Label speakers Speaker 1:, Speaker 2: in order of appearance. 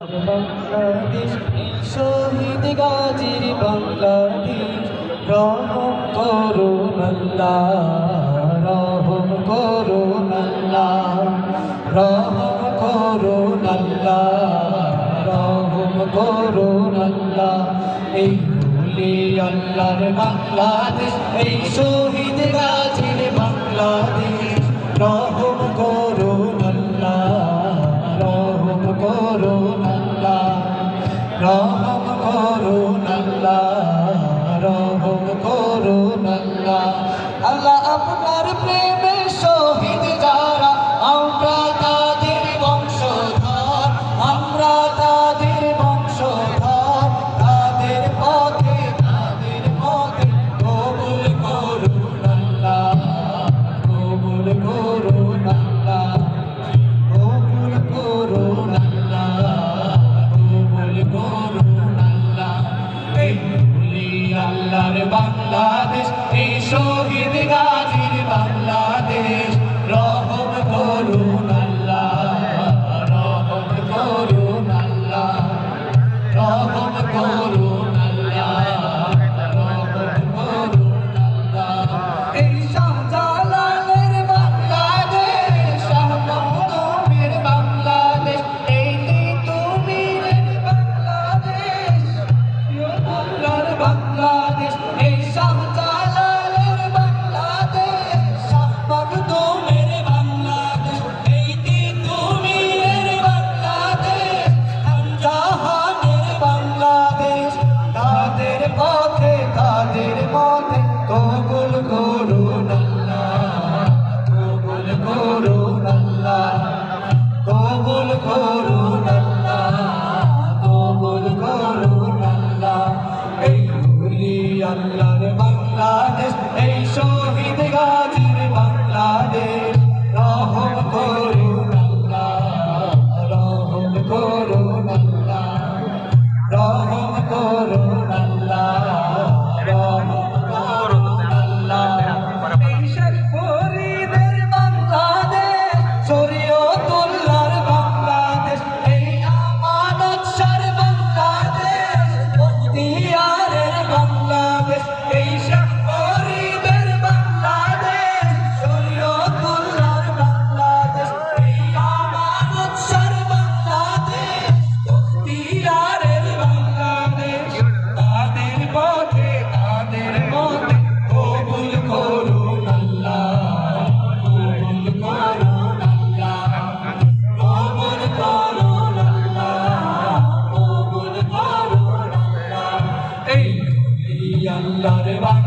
Speaker 1: বাংলাদেশ শহীদ গাজীর বাংলাদেশ, রহম আল্লাহ রহম আল্লাহ রহম আল্লাহ রহম আল্লাহ এই ভুলি আল্লাহর বাংলাদেশ, এই শহীদ গাজীর বাংলাদেশ, রহম করুন রহম করুন আল্লাহ আল্লাহ আপনার প্রেমে শহীদ যারা আমরা বাংলাদেশ এই শহীদ গা Lord. la it bar.